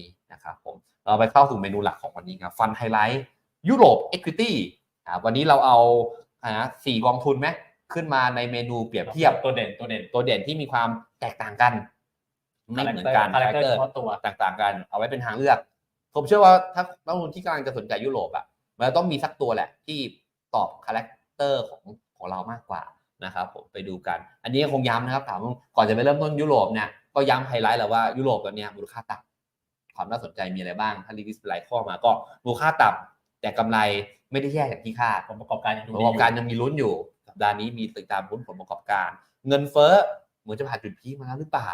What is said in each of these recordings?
นี้นะครับผมเราไปเข้าสู่เมนูหลักของวันนี้ครับฟันไฮไลท์ยุโรป Equity อ่าวันนี้เราเอาอ่าสี่กองทุนไหมขึ้นมาในเมนูเปรียบเทียบตัวเด่นตัวเด่นตัวเด่นที่มีความแตกต่างกันไม่เหมือนกันคาแรคเตอร์ character เฉพาะตัวต่างๆกัน เอาไว้เป็นทางเลือก ผมเชื่อว่าถ้านักลงทุนที่กำลังจะสนใจยุโรปอะมันต้องมีสักตัวแหละที่ตอบคาแรคเตอร์ของของเรามากกว่านะครับผมไปดูกัน อันนี้คงย้ำนะครับถามว่าก่อนจะไปเริ่มต้นยุโรปเนี่ยก็ย้ำไฮไลท์แหละว่ายุโรปตอนเนี้ยมูลค่าต่ำ ความน่าสนใจมีอะไรบ้าง ถ้ารีวิวไลท์ข้อมาก็มูลค่าต่ำแต่กำไรไม่ได้แย่อย่างที่คาดผลประกอบการยังดูผลดีประกอบการอยู่ยังมีลุ้นอยู่สัปดาห์นี้มีติดตามลุ้นผลประกอบการ เงินเฟ้อเหมือนจะผ่านจุดพีคมาแล้วหรือเปล่า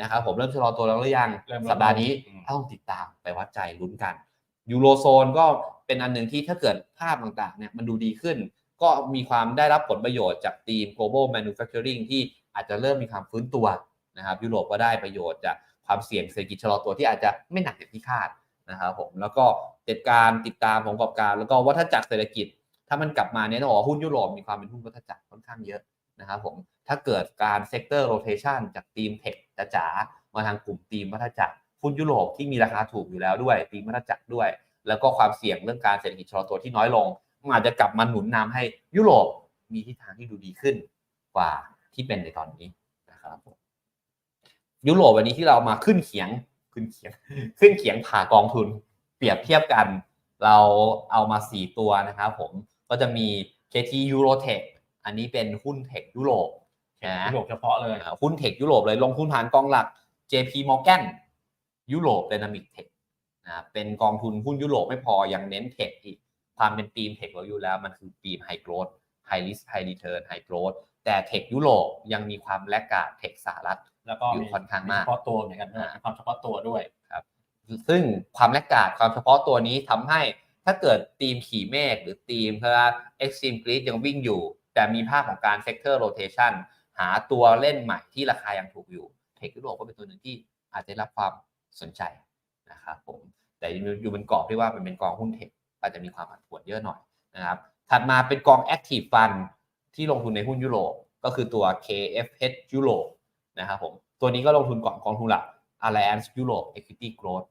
นะครับผมเริ่มชะลอตัวแล้วหรือยังเริ่มลดสัปดาห์นี้อืมต้องติดตามไปวัดใจลุ้นกันยูโรโซนก็เป็นอันหนึ่งที่ถ้าเกิดภาพต่างๆเนี่ยมันดูดีขึ้น ก็มีความได้รับผลประโยชน์จากทีม global manufacturing ที่อาจจะเริ่มมีความฟื้นตัวนะครับยุโรปก็ได้ประโยชน์จาก ความเสี่ยงเศรษฐกิจชะลอตัวที่อาจจะไม่หนักอย่างที่คาดนะครับผมแล้วก็ติดการติดตามของประกอบการ แล้วก็วัฏจักรเศรษฐกิจ ถ้ามันกลับมาเนี่ยต้องบอกว่าหุ้นยุโรปมีความเป็นหุ้นวัฏจักรค่อนข้างเยอะนะครับผมถ้าเกิดการเซกเตอร์โรเทชันจากทีมเทคจ๋ามาทางกลุ่มทีมวัฏจักรหุ้นยุโรปที่มีราคาถูกอยู่แล้วด้วยทีมวัฏจักรด้วย แล้วก็ความเสี่ยงเรื่องการเศรษฐกิจชะลอตัวที่น้อยลงมันอาจจะกลับมาหนุนนำให้ยุโรปมีทิศทางที่ดูดีขึ้นกว่าที่เป็นในตอนนี้นะครับผม ยุโรปวันนี้ที่เรามาขึ้นเขียงขึ้นเขียง ขึ้นเขียงผ่ากองทุน เปรียบเทียบกัน เราเอามาสี่ตัวนะครับผมก็จะมี KT Eurotech อันนี้เป็นหุ้นเทคยุโรปนะยุโรปเฉพาะเลยอ่าหุ้นเทคยุโรปเลยลงทุนผ่านกองหลัก JP Morgan ยุโรป Dynamic Tech นะเป็นกองทุนหุ้นยุโรปไม่พอยังเน้นเทคอีกความเป็นทีมเทคเราอยู่แล้วมันคือทีม High Growth High Risk High Return High Growth แต่เทคยุโรปยังมีความแลกกาดเทคสหรัฐ แล้วก็อยู่มีค่อนข้างมากเฉพาะตัวเหมือนกันอ่ามีความเฉพาะตัวด้วยซึ่งความแลกกาดความเฉพาะตัวนี้ทำให้ถ้าเกิดทีมขี่เมฆหรือทีมเพื่อ Extreme Grid ยังวิ่งอยู่ แต่มีภาพของการ Sector Rotation หาตัวเล่นใหม่ที่ราคายังถูกอยู่เทคยุโรปก็เป็นตัวหนึ่งที่อาจจะได้รับความสนใจนะครับผมแต่อยู่บนกรอบที่ว่ามันเป็นกองหุ้นเทคอาจจะมีความผันผวนเยอะหน่อยนะครับถัดมาเป็นกอง Active Fund ที่ลงทุนในหุ้นยุโรปก็คือตัว KFH ยุโรป นะครับผมตัวนี้ก็ลงทุนก่อนกองทุนหลัก Alliance Europe Equity Growth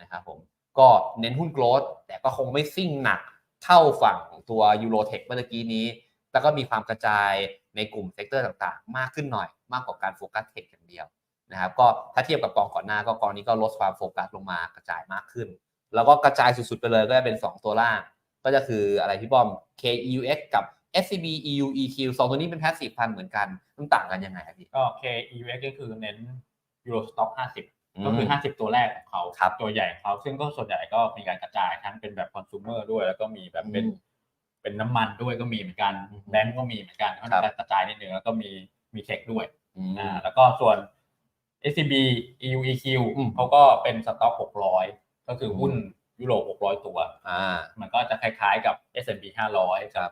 นะครับผมก็เน้นหุ้น growth แต่ก็คงไม่ซิ่งหนักเท่าฝั่งของตัว Eurotech เมื่อกี้นี้ แล้วก็มีความกระจายในกลุ่มเซกเตอร์ต่างๆ มากขึ้นหน่อยมากกว่าการโฟกัสเทคอย่างเดียวนะครับก็ถ้าเทียบกับกองก่อนหน้าก็กองนี้ก็ลดความโฟกัสลงมากระจายมากขึ้น แล้วก็กระจายสุดๆไปเลยก็จะเป็น 2 ตัวล่าง ก็จะคืออะไรพี่ป้อม KEUX กับ SCB EU EQ สองตัวนี้เป็น passive fund เหมือนกัน มันต่างกันยังไงครับพี่ ก็ KEX ก็คือเน้น Euro Stock 50 ก็คือ 50 ตัวแรกของเขาครับตัวใหญ่ของเขา ซึ่งก็ส่วนใหญ่ก็มีการกระจายทั้งเป็นแบบคอน sumer ด้วย แล้วก็มีแบบเป็นอืมเป็นน้ำมันด้วยก็มีเหมือนกันอืมแบงก์ก็มีเหมือนกันก็ครับจะกระจายนิดนึงแล้วก็มีมีเทคด้วยอืมอ่าแล้วก็ส่วน SCB EUEQ อืมเขาก็เป็นสต็อก 600 ก็คือหุ้น ยุโรป600 ตัว อ่า มันก็จะคล้ายๆกับ S&P 500ครักับ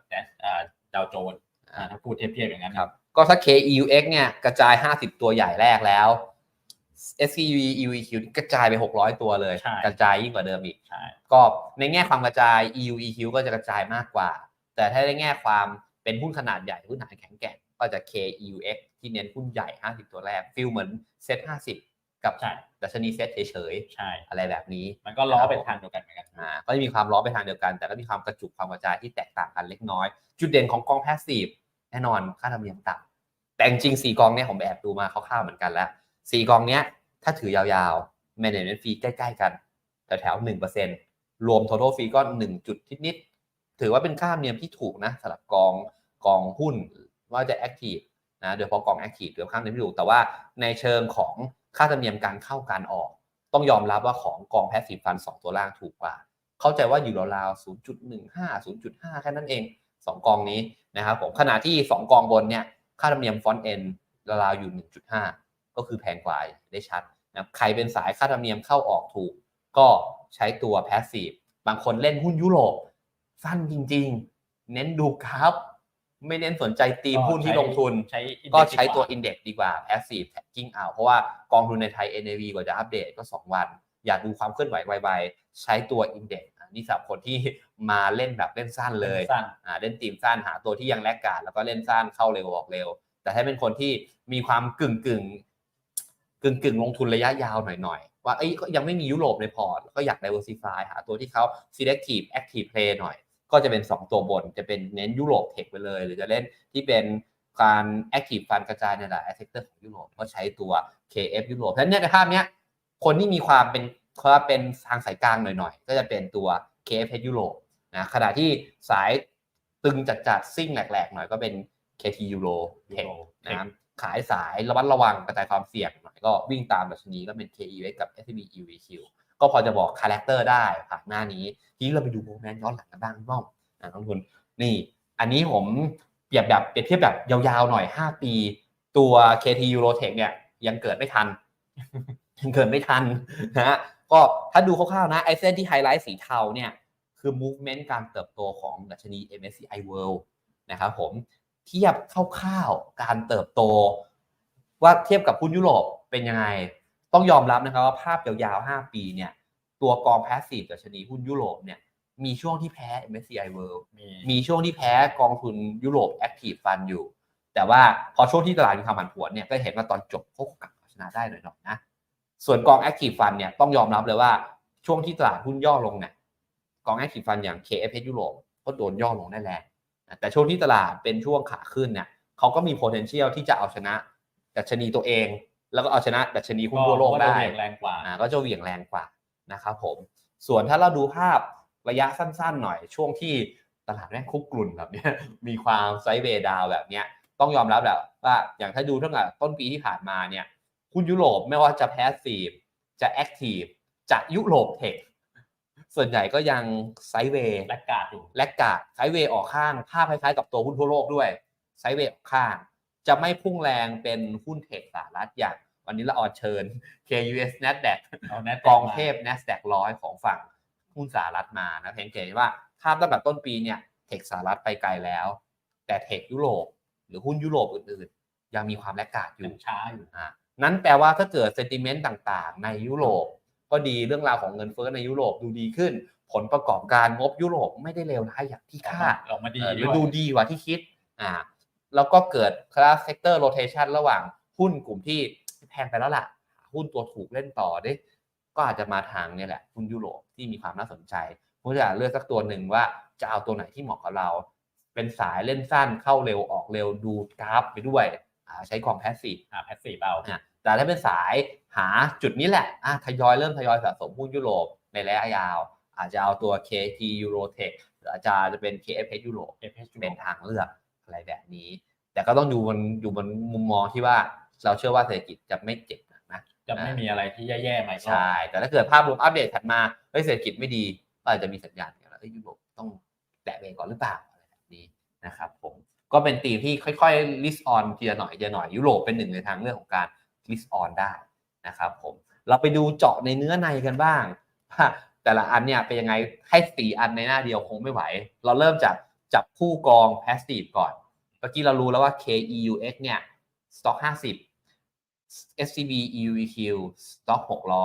ดาวโจนส์อ่าถ้าพูดเทียบๆอย่างนั้นครับ ก็ถ้า KEUX เนี่ยกระจาย 50 ตัวใหญ่แรกแล้ว SCV EUEQ กระจายไป 600 ตัวเลยใช่กระจายยิ่งกว่าเดิมอีกใช่ก็ในแง่ความกระจาย EUEQ ก็จะกระจายมากกว่า แต่ถ้าในแง่ความเป็นหุ้นขนาดใหญ่หุ้นฐานแข็งแกร่งก็จะ KEUX ที่เน้นหุ้นใหญ่ 50 ตัวแรกฟิลเหมือนเซ็ต50 กับใช่ดัชนีเซ็ตเฉยใช่ๆอะไรแบบนี้ มันก็ล้อเป็นทางเดียวกันเหมือนกันอ่าก็จะมีความล้อไปทางเดียวกัน แต่ก็มีความกระจุกความกระจายที่แตกต่างกันเล็กน้อย จุดเด่นของกองแพสซีฟแน่นอนค่าธรรมเนียมต่ำแต่จริงๆสี่กองเนี้ยผมแอบดูมาคร่าวๆเหมือนกันแล้วสี่กองเนี้ยถ้าถือยาวๆ management fee ใกล้ๆกันแต่แถวหนึ่งเปอร์เซ็นรวม total fee ก็หนึ่งจุดนิดๆถือว่าเป็นค่าธรรมเนียมที่ถูกนะสำหรับกองกองหุ้นว่าจะ active นะโดยเฉพาะกอง active ถือว่าค่าธรรมเนียมที่ถูกแต่ว่าในเชิงของ ค่าธรรมเนียมการเข้าการออก ต้องยอมรับว่าของกองแพสซีฟฟันสองตัวล่างถูกกว่า เข้าใจว่าอยู่ราวๆ0.15 0.5 แค่นั้นเอง 2 กองนี้นะครับผมขณะที่ 2 กองบนเนี่ยค่าธรรมเนียมฟอนต์เอ็นราวๆอยู่ 1.5 ก็คือแพงกว่าได้ชัดนะใครเป็นสายค่าธรรมเนียมเข้าออกถูก ก็ใช้ตัวแพสซีฟบางคนเล่นหุ้นยุโรปสั้นจริง ๆ เน้นดูกราฟ ไม่เน้นสนใจตีมหุ้นที่ลงทุน ใช้ index ก็ใช้ตัวดีกา Index ดีกว่า Passive Tracking เอาเพราะว่ากองทุนในไทย NAV กว่าจะอัปเดตก็ 2 วัน อยากดูความเคลื่อนไหวไวๆใช้ตัว Index อะนี่สำหรับคนที่มาเล่นแบบเล่นสั้นเลยสั้นอ่าเล่นตีมสั้นหาตัวที่ยังแลกกาดแล้วก็เล่นสั้นเข้าเร็วออกเร็ว แต่ถ้าเป็นคนที่มีความกึ่งกึ่งกึ่งกึ่งๆลงทุนระยะยาวหน่อยๆว่าเอ้ยก็ยังไม่มียุโรปในพอร์ตก็อยาก diversify หาตัวที่เขา selective active play หน่อย ก็จะเป็น 2 ตัวบน จะเป็นเน้นยุโรปเทคไปเลย หรือจะเล่นที่เป็นการ active fund กระจายในหลายเซกเตอร์ของยุโรปก็ใช้ตัว KF ยุโรปฉะนั้นเนี่ยในภาพเนี้ยคนที่มีความเป็นความเป็นทางสายกลางหน่อยๆ ก็จะเป็นตัว KF ยุโรปนะขณะที่สายตึงจัดๆซิ่งแหลกๆ หน่อยก็เป็น KT ยูโรเทค Euro นะครับขายสายระมัดระวังกระจายความเสี่ยงหน่อยก็วิ่งตามดัชนีก็เป็น KEX กับ SCB EVQ ก็พอจะบอกคาแรคเตอร์ได้ผ่านหน้านี้ ทีนี้เราไปดูโมเมนต์ย้อนหลังกันบ้างบ้างอะน้องทุนนี่ อันนี้ผมเปรียบแบบเปรียบเทียบแบบยาวๆหน่อย 5 ปี ตัว KT Eurotech เนี่ยยังเกิดไม่ทัน ยังเกิดไม่ทันนะฮะก็ถ้าดูคร่าวๆนะไอเส้นที่ไฮไลท์สีเทาเนี่ยคือ movement การเติบโตของดัชนี MSCI World นะครับผมเทียบคร่าวๆการเติบโต ว่าเทียบกับหุ้นยุโรปเป็นยังไง ต้องยอมรับนะครับว่าภาพยาวๆ 5 ปีเนี่ยตัวกองแพสซีฟดัชนีหุ้นยุโรปเนี่ยมีช่วงที่แพ้ MSCI World มีมีช่วงที่แพ้กองทุนยุโรป Active Fund อยู่ แต่ว่าพอช่วงที่ตลาดมีความผันผวนเนี่ยก็เห็นว่าตอนจบเขาก็กลับมาชนะได้หน่อยๆนะส่วนกอง Active Fund เนี่ยต้องยอมรับเลยว่าช่วงที่ตลาดหุ้นย่อลงเนี่ยกอง Active Fund อย่าง KFH ยุโรปก็โดนย่อลงได้แรงนะแต่ช่วงที่ตลาดเป็นช่วงขาขึ้นเนี่ยเขาก็มี potential ที่จะเอาชนะดัชนีตัวเอง แล้วก็เอาชนะดัชนีหุ้นทั่วโลกได้เพราะว่าโดนแรงกว่าอ่าก็จะเหวี่ยงแรงกว่านะครับผมส่วนถ้าเราดูภาพระยะสั้นๆหน่อยช่วงที่ตลาดแม่งคุกกรุ่นแบบเนี้ยมีความไซด์เวย์ดาวแบบเนี้ยต้องยอมรับแหละว่าอย่างถ้าดูตั้งแต่ต้นปีที่ผ่านมาเนี่ยหุ้นยุโรปไม่ว่าจะแพสซีฟจะแอคทีฟจะยุโรปเทคส่วนใหญ่ก็ยังไซด์เวย์แลกกาดอยู่และกาดไซด์เวย์ออกข้างภาพคล้ายๆกับตัวหุ้นทั่วโลกด้วยไซด์เวย์ออกข้าง จะไม่พุ่งแรงเป็นหุ้นเทคสหรัฐอย่าง วันนี้ละออนเชิญ KUS NASDAQ เอาแนกองเทพ NASDAQ ร้อยของฝั่งหุ้นสหรัฐมานะเห็นเห็นว่าภาพตั้งแต่ต้นปีเนี่ยเทคสหรัฐไปไกลแล้ว แต่เทคยุโรปหรือหุ้นยุโรปอื่นๆ ยังมีความแลกขาดอยัยู่งช้าอยู่อ่านั้นแปลว่าถ้าเกิดเซนติเมนต์ต่างๆ ในยุโรปก็ดีเรื่องราวของเงินเฟ้อในยุโรปดูดีขึ้น ผลประกอบการงบยุโรปไม่ได้เลวร้ายอย่างที่คาดออกมาดีเออหรืด้อวยดูดีกว่าที่คิดอ่า แล้วก็เกิดคลาสเซกเตอร์โรเทชันระหว่างหุ้นกลุ่มที่แพงไปแล้วล่ะ หุ้นตัวถูกเล่นต่อได้ก็อาจจะมาทางเนี่ยแหละหุ้นยุโรปที่มีความน่าสนใจผมจะเลือกสักตัวหนึ่งว่าจะเอาตัวไหนที่เหมาะกับเรา เป็นสายเล่นสั้นเข้าเร็วออกเร็วดูกราฟไปด้วยอ่าใช้กองแพสซีฟอ่าแพสซีฟเอาอะแต่ถ้าเป็นสายหาจุดนี้แหละอะทยอยเริ่มทยอยสะสมหุ้นยุโรปในระยะยาว อาจจะเอาตัว KT Eurotech หรืออาจจะจะเป็น KFH ยุโรปเอฟเอสเป็นทางเลือก อะไรแบบนี้ แต่ก็ต้องอยู่บนอยู่บนมุมมองที่ว่าเราเชื่อว่าเศรษฐกิจจะไม่เจ็บหนักนะจะไม่มีอะไรที่แย่ๆมาอีกรอบใช่แต่ถ้าเกิดภาพรวมอัปเดตถัดมาเฮ้ยเศรษฐกิจไม่ดีก็อาจจะมีสัญญาณกันแล้วเอ้ยยุโรปต้องแตะเบรกก่อนหรือเปล่าอะไรแบบนี้นะครับผมก็เป็นตีมที่ค่อยๆ list on ทีละหน่อยทีละหน่อยยุโรปเป็นหนึ่งในทางเลือกของการ list on ได้นะครับผมเราไปดูเจาะในเนื้อในกันบ้างว่าแต่ละอันเนี่ยเป็นยังไงให้สี่อันในหน้าเดียวคงไม่ไหว เราเริ่มจาก จับคู่กอง passive ก่อน เมื่อกี้เรารู้แล้วว่า KEUX เนี่ย stock 50 SCB EUVQ stock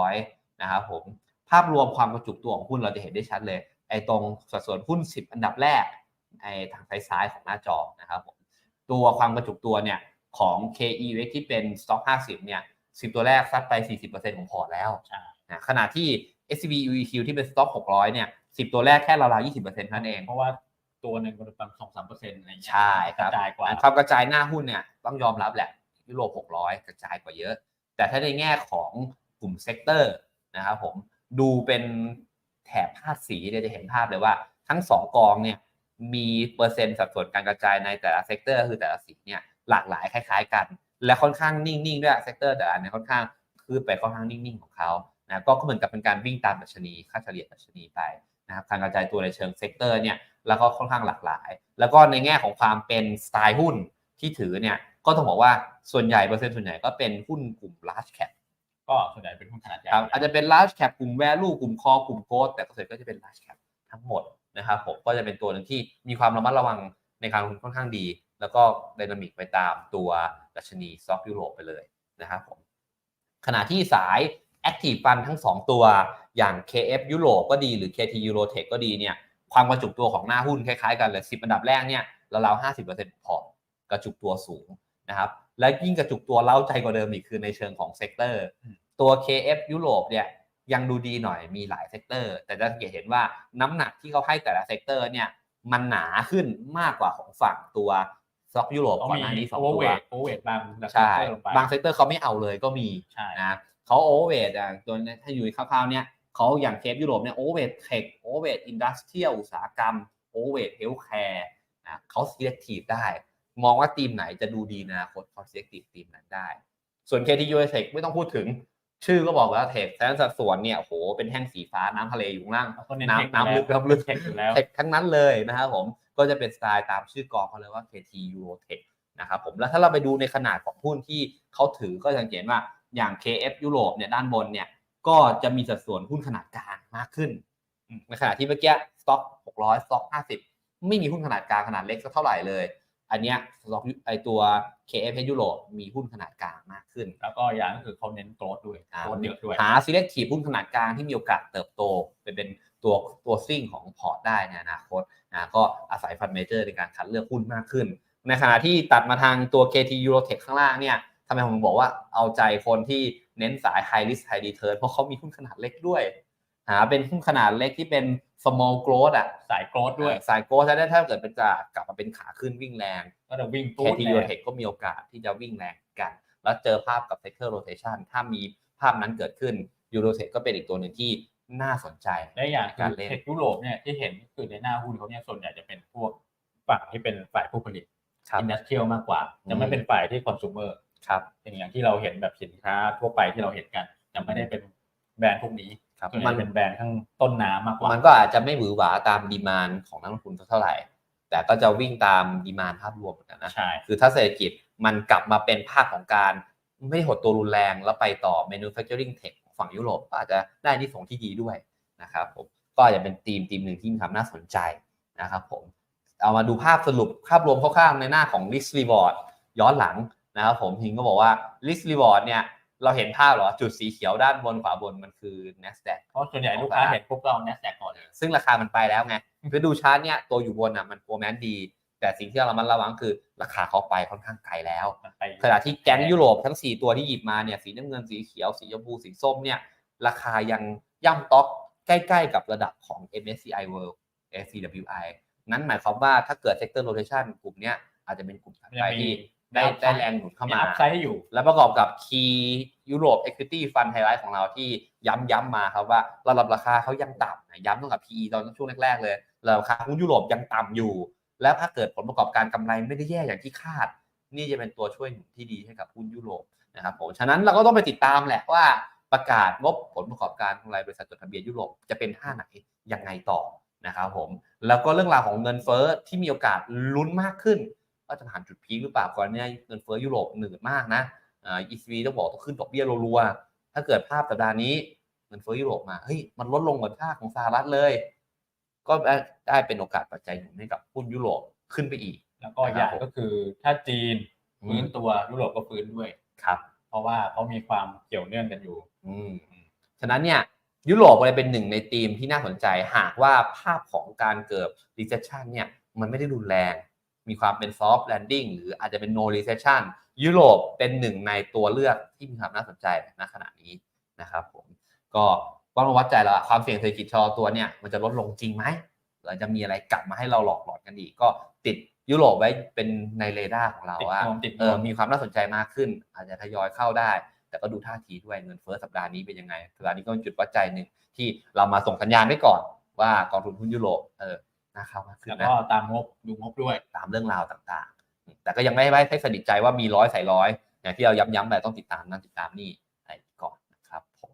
600 นะครับผม ภาพรวมความกระจุกตัวของหุ้นเราจะเห็นได้ชัดเลย ไอ้ตรงสัดส่วนหุ้น 10 อันดับแรก ไอ้ทางซ้ายๆของหน้าจอนะครับผม ตัวความกระจุกตัวเนี่ยของ KEUX ที่เป็น stock 50 เนี่ย 10 ตัวแรกซัดไป 40%ของพอร์ตแล้วใช่นะขณะที่ SCB EUVQ ที่เป็น stock 600 เนี่ย 10 ตัวแรกแค่ราวๆ20%เท่านั้นเอง เพราะว่า ตัวหนึ่งมันประมาณสองสามเปอร์เซ็นต์อะไรเงี้ยใช่คกรับระจายกว่า ความกระจายหน้าหุ้นเนี่ยต้องยอมรับแหละยุโรป600 กระจายกว่าเยอะ แต่ถ้าในแง่ของกลุ่มเซกเตอร์นะครับผมดูเป็นแถบภาพสีเนี่ยจะเห็นภาพเลยว่าทั้งสองกองเนี่ยมีเปอร์เซ็นต์สัดส่วนการกระจายในแต่ละเซกเตอร์คือแต่ละสีเนี่ยหลากหลายคล้ายๆกัน และค่อนข้างนิ่งๆด้วยเซกเตอร์แต่ละอันเนี่ยค่อนข้างคือไปค่อนข้างนิ่งๆของเขานะก็เหมือนกับเป็นการวิ่งตามดัชนีค่าเฉลี่ยดัชนีไปนะครับการกระจายตัวในเชิงเซกเตอร์เนี่ย แล้วก็ค่อนข้างหลากหลาย แล้วก็ในแง่ของความเป็นสไตล์หุ้นที่ถือเนี่ยก็ต้องบอกว่าส่วนใหญ่เปอร์เซ็นต์ส่วนใหญ่ก็เป็นหุ้นกลุ่ม large cap ก็ส่วนใหญ่เป็นหุ้นขนาดใหญ่ครับอาจจะเป็น large cap กลุ่ม value กลุ่ม core กลุ่ม growth แต่ส่วนใหญ่ก็จะเป็น large cap ทั้งหมดนะครับผมก็จะเป็นตัวหนึ่งที่มีความระมัดระวังในการลงทุนค่อนข้างดี แล้วก็ไดนามิกไปตามตัวดัชนีซ็อกยุโรปไปเลยนะครับผมขณะที่สาย Active Fund ทั้ง 2 ตัวอย่าง KF ยุโรปก็ดีหรือ KT Eurotech ก็ดีเนี่ย ความกระจุกตัวของหน้าหุ้นคล้ายๆกันเลย10อันดับแรกเนี่ยราวๆ50%พอร์ตกระจุกตัวสูงนะครับและยิ่งกระจุกตัวเล้าใจกว่าเดิมอีกคือในเชิงของเซกเตอร์ตัว KF ยุโรปเนี่ยยังดูดีหน่อยมีหลายเซกเตอร์ แต่จะสังเกตเห็นว่าน้ำหนักที่เขาให้แต่ละเซกเตอร์เนี่ยมันหนาขึ้นมากกว่าของฝั่งตัวซ็อกยุโรปต้องก่อนมีหน้านี้สองโอเวอร์ตัเววทโอเวอร์เวทบางใช่ลงไปบางเซกเตอร์เขาไม่เอาเลยก็มีใช่นะเขาโอเวอร์เวทอะตัวถ้าอยู่คร่าวๆเนี่ยเขาอย่างเคฟยุโรปเนี่ยโอเวอร์เวทเทคโอ เวอร์เวทอินดัสเทรียลอุตสาหกรรมโอเวอร์เวทเฮลท์แคร์นะเขา selective ได้ มองว่าทีมไหนจะดูดีในะอนาคตเขา selective ทีมนั้นได้ ส่วน KTU Tech ไม่ต้องพูดถึงชื่อก็บอกแล้วเทคแสนสัดส่วนเนี่ยโอ้โหเป็นแท่งสีฟ้าน้ำทะเลอยู่ข้างล่างแล้วก็เน้นน้ำเทคน้ำลึกน้ำลึกเทคอยู่แล้วเทคทั้งนั้นเลยนะครับผมก็จะเป็นสไตล์ตามชื่อกองเขาเลยว่า KT Eurotech นะครับผมแล้วถ้าเราไปดูในขนาดของหุ้นที่เขาถือก็จะเห็นว่าอย่าง KF ยุโรปเนี่ยด้านบนเนี่ยก็จะมีสัดส่วนหุ้นขนาดกลางมากขึ้นอืม ในขณะที่เมื่อกี้สต็อก600สต็อก50ไม่มีหุ้นขนาดกลางขนาดเล็กสักเท่าไหร่เลย อันเนี้ยสต็อกไอตัว KF ยุโรปมีหุ้นขนาดกลางมากขึ้น แล้วก็อย่างก็คือเขาเน้นโกรดด้วยอ่าโกรดเยอะด้วยหา selective หุ้นขนาดกลางที่มีโอกาสเติบโตไปเป็นตัวตัวซิ่งของพอร์ตได้ในอนาคตนะก็อาศัยฟันเมเจอร์ในการคัดเลือกหุ้นมากขึ้น ในขณะที่ตัดมาทางตัว KT Eurotech ข้างล่างเนี่ยทำไมผมบอกว่าเอาใจคนที่เน้นสาย high risk high return เพราะเขามีหุ้นขนาดเล็กด้วย หาเป็นหุ้นขนาดเล็กที่เป็น small growth อะสายโกรดด้วย สาย growth จะได้ถ้าเกิดเป็นจะกลับมาเป็นขาขึ้นวิ่งแรง ก็จะวิ่งตู้ KT แรง Eurotech ก็มีโอกาสที่จะวิ่งแรงกัน แล้วเจอภาพกับ sector rotation ถ้ามีภาพนั้นเกิดขึ้น Eurotech ก็เป็นอีกตัวหนึ่งที่น่าสนใจและอย่างคืการอเล่นเทคยุโรปเนี่ยที่เห็นคือในหน้าหุ้นเขาเนี่ยส่วนใหญ่จะเป็นพวกฝั่งที่เป็นฝ่ายผู้ผลิตครับอินดัสเทรียลมากกว่าอืมจะไม่เป็นฝ่ายที่คอน sumer ครับเป็นอย่างที่เราเห็นแบบสินค้าทั่วไปที่เราเห็นกันจะไม่ได้เป็นแบรนด์พวกนี้ ครับส่วนใหมัญ่นเป็นแบรนด์ข้างต้นน้ำมากกว่ามันก็อาจจะไม่หวือหวาตามดีมานของนักลงทุนสักเท่าไหร่ แต่ก็จะวิ่งตามดีมานภาพรวมเหมือนกันนะใช่คือถ้าเศรษฐกิจมันกลับมาเป็นภาคของการไม่หดตัวรุนแรงแล้วไปต่อ manufacturing tech ของฝั่งยุโรปก็อาจจะได้ที่ส่งส์ที่ดีด้วยนะครับผมก็อาจจะเป็นทีมทีมหนึ่งที่มีความน่าสนใจนะครับผมเอามาดูภาพสรุปภาพรวมคร่าวๆในหน้าของ risk reward ย้อนหลังนะครับผมพิงก็บอกว่า risk reward เนี่ย เราเห็นภาพเหรอ จุดสีเขียวด้านบนขวาบนมันคือ NASDAQ เพราะส่วนใหญ่ลูกค้าเห็นปุ๊บก็เอา NASDAQ ก่อนเลยซึ่งราคามันไปแล้วไงคือดูชาร์ตเนี่ยตัวอยู่บนอะมันโฟร์แมนดี แต่สิ่งที่เราระมัดระวังคือราคาเขาไปค่อนข้างไกลแล้วมันไปขณะที่แก๊งยุโรปทั้ง 4 ตัวที่หยิบมาเนี่ยสีน้ำเงินสีเขียวสีชมพูสีส้มเนี่ยราคายังย่ำต๊อกใกล้ๆกับระดับของ MSCI World SCWI นั้นหมายความว่าถ้าเกิด sector rotation กลุ่มเนี้ยอาจจะเป็นกลุ่มถัดมันไปยังมีที่ ได้ได้แรงหนุนเข้ามีมาอัพไซด์ให้อยู่ และประกอบกับ Key Europe Equity Fund Highlight ของเราที่ย้ำย้ำมาครับว่าระดับราคาเขายังต่ำนะย้ำตั้งแต่ PE ตอนช่วงแรกๆเลยราคาหุ้นยุโรปยังต่ำอยู่ และถ้าเกิดผลประกอบการกำไรไม่ได้แย่อย่างที่คาด นี่จะเป็นตัวช่วยหนุนที่ดีให้กับหุ้นยุโรปนะครับผมฉะนั้นเราก็ต้องไปติดตามแหละว่าประกาศงบผลประกอบการของรายบริษัทจดทะเบียนยุโรปจะเป็นท่าไหนยังไงต่อนะครับผมแล้วก็เรื่องราวของเงินเฟ้อที่มีโอกาสลุ้นมากขึ้น ว่าจะผ่านจุดพีคหรือเปล่าก่อนเนี่ยเงินเฟ้อยุโรปหนืดมากนะอ่า ECB ต้องบอกต้องขึ้นดอกเบี้ยรัวๆถ้าเกิดภาพสัปดาห์นี้เงินเฟ้อยุโรปมาเฮ้ยมันลดลงเหมือนค่าของสหรัฐเลย ก็ได้ได้เป็นโอกาสปัจจัยหนุนให้กับหุ้นยุโรปขึ้นไปอีก แล้วก็อย่างก็คือถ้าจีนฟื้นอืมตัวยุโรปก็ฟื้นด้วยครับ เพราะว่าเขามีความเกี่ยวเนื่องกันอยู่ อืมฉะนั้นเนี่ยยุโรปเลยเป็นหนึ่งในธีมที่น่าสนใจ หากว่าภาพของการเกิด recession เนี่ยมันไม่ได้รุนแรง มีความเป็น soft landing หรืออาจจะเป็น no recession ยุโรปเป็นหนึ่งในตัวเลือกที่มีความน่าสนใจณขณะนี้นะครับผมก็ต้องมาวัดใจแล้วอะความเสี่ยงเศรษฐกิจชะลอตัวเนี่ยมันจะลดลงจริงไหมหรือจะมีอะไรกลับมาให้เราหลอกหลอนกันอีกก็ติดยุโรปไว้เป็นในเรดาร์ของเราติดว่านวมติดนเอวอมมีความน่าสนใจมากขึ้น อาจจะทยอยเข้าได้ แต่ก็ดูท่าทีด้วยเงินเฟ้อสัปดาห์นี้เป็นยังไงสัปดาห์นี้ก็เป็นจุดวัดใจหนึ่งที่เรามาส่งสัญญาณไว้ก่อนว่ากองทุนหุ้นยุโรปเออ นะครับแล้วก็ตามงบดูงบด้วยตามเรื่องราวต่างๆ แต่ก็ยังไม่ไว้ให้สนิทใจว่ามีร้อยใส่ร้อยอย่างที่เราย้ำๆไปต้องติดตามนั่นติดตามนี่ไปก่อนนะครับผม